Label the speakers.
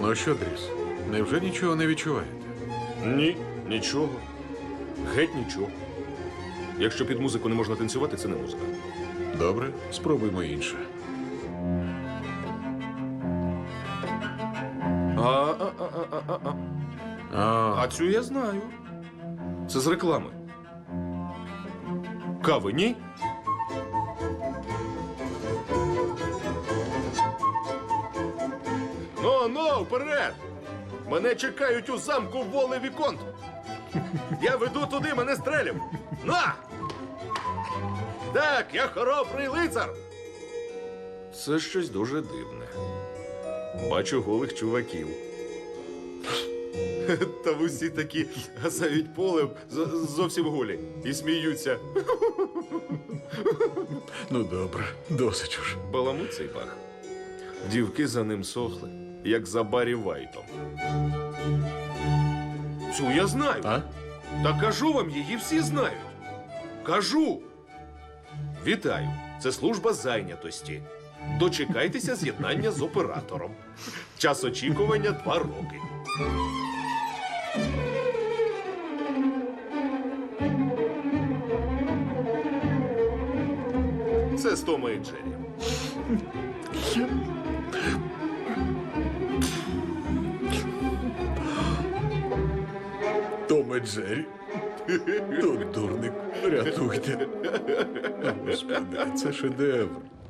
Speaker 1: Ну що, Дріс, невже нічого не відчуваєте?
Speaker 2: Ні, нічого. Геть нічого. Якщо під музику не можна танцювати, це не музика.
Speaker 1: Добре, спробуймо інше.
Speaker 2: А, а, а, а, а, а.
Speaker 1: А,
Speaker 2: А цю я знаю. Це з реклами. Кави, ні? Ну, ну, вперед! Мене чекають у замку Воле Віконт. Я веду туди, мене стрелів. На! Так, я хоробрий лицар. Це щось дуже дивне. Бачу голих чуваків. Та усі такі гасають полем зовсім голі і сміються.
Speaker 1: ну добре, досить уж.
Speaker 2: Баламут цей бах. Дівки за ним сохли, як за Барі Вайтом. Цю я знаю.
Speaker 1: А?
Speaker 2: Та кажу вам, її всі знають. Кажу. Вітаю. Це служба зайнятості. Дочекайтеся з'єднання з оператором. Час очікування два роки. Це з Тома і Джері.
Speaker 1: І Джері. Тут дурник, рятуйте. Господи, це шедевр.